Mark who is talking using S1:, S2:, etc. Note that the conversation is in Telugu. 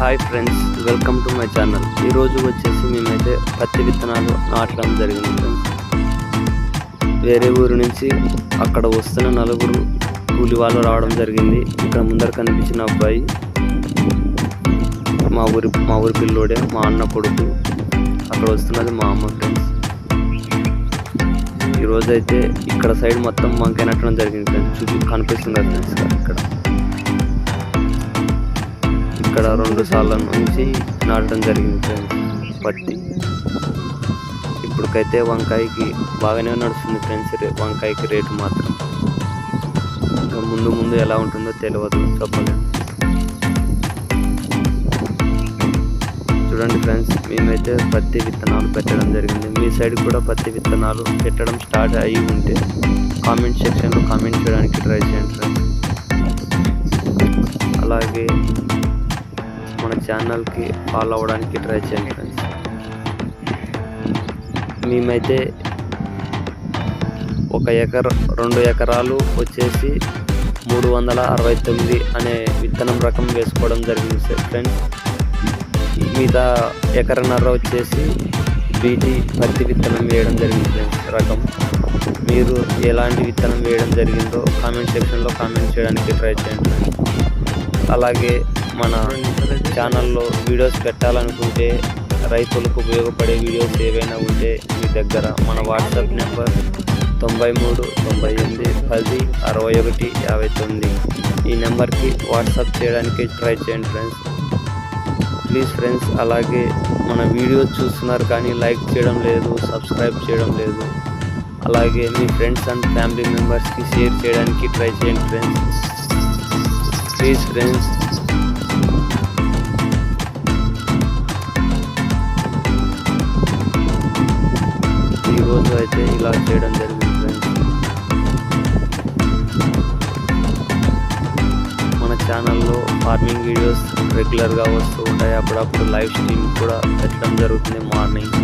S1: Hi friends welcome to my channel. ఈరోజు వచ్చేసి మేమైతే పత్తి విత్తనాలు నాటడం జరిగింది ఫ్రెండ్స్. వేరే ఊరు నుంచి అక్కడ వస్తున్న నలుగురు కూలి వాళ్ళు రావడం జరిగింది. ఇక్కడ ముందర కనిపించిన అబ్బాయి మా ఊరి మా ఊరి పిల్లోడే మా అన్న కొడుకు. అక్కడ వస్తున్నది మా అమ్మ ఫ్రెండ్స్. ఈరోజు అయితే ఇక్కడ సైడ్ మొత్తం వంకాయ నట్టడం జరిగింది ఫ్రెండ్స్. చూసి కనిపిస్తుంది ఫ్రెండ్స్? ఇక్కడ ఇక్కడ రెండు సార్ల నుంచి నాటడం జరిగింది ఫ్రెండ్స్. పత్తి ఇప్పటికైతే వంకాయకి బాగానే నడుస్తుంది ఫ్రెండ్స్ వంకాయకి రేటు మాత్రం. ఇంకా ముందు ముందు ఎలా ఉంటుందో తెలియదు చెప్పలేదు చూడండి ఫ్రెండ్స్ మేమైతే పత్తి విత్తనాలు పెట్టడం జరిగింది. మీ సైడ్ కూడా పత్తి విత్తనాలు పెట్టడం స్టార్ట్ అయ్యి ఉంటే కామెంట్ సెక్షన్లో కామెంట్ చేయడానికి ట్రై చేయండి ఫ్రెండ్స్. అలాగే మన ఛానల్కి ఫాలో అవ్వడానికి ట్రై చేయండి ఫ్రెండ్స్ మేమైతే ఒక ఎకర రెండు ఎకరాలు వచ్చేసి మూడు వందల అరవై తొమ్మిది అనే విత్తనం రకం వేసుకోవడం జరిగింది సార్ ఫ్రెండ్స్ మిగతా ఎకరన్నర వచ్చేసి బీటీ పత్తి విత్తనం వేయడం జరిగింది ఫ్రెండ్స్ రకం. మీరు ఎలాంటి విత్తనం వేయడం జరిగిందో కామెంట్ సెక్షన్లో కామెంట్ చేయడానికి ట్రై చేయండి అలాగే మన ఛానల్లో వీడియోస్ పెట్టాలనుకుంటే రైతులకు ఉపయోగపడే వీడియోస్ ఏవైనా ఉంటే మీ దగ్గర మన వాట్సాప్ నెంబర్ తొంభై మూడు తొంభై ఎనిమిది పది అరవై ఒకటి యాభై తొమ్మిది. ఈ నెంబర్కి వాట్సాప్ చేయడానికి ట్రై చేయండి ఫ్రెండ్స్. ప్లీజ్ ఫ్రెండ్స్ అలాగే మన వీడియోస్ చూస్తున్నారు కానీ లైక్ చేయడం లేదు సబ్స్క్రైబ్ చేయడం లేదు. అలాగే మీ ఫ్రెండ్స్ అండ్ ఫ్యామిలీ మెంబర్స్కి షేర్ చేయడానికి ట్రై చేయండి ఫ్రెండ్స్. ప్లీజ్ ఫ్రెండ్స్ ఈరోజు అయితే ఇలా చేయడం జరిగింది ఫ్రెండ్స్ మన ఛానల్లో ఫార్మింగ్ వీడియోస్ రెగ్యులర్గా వస్తూ ఉంటాయి. అప్పుడప్పుడు లైవ్ స్ట్రీమ్ కూడా పెట్టడం జరుగుతుంది మార్నింగ్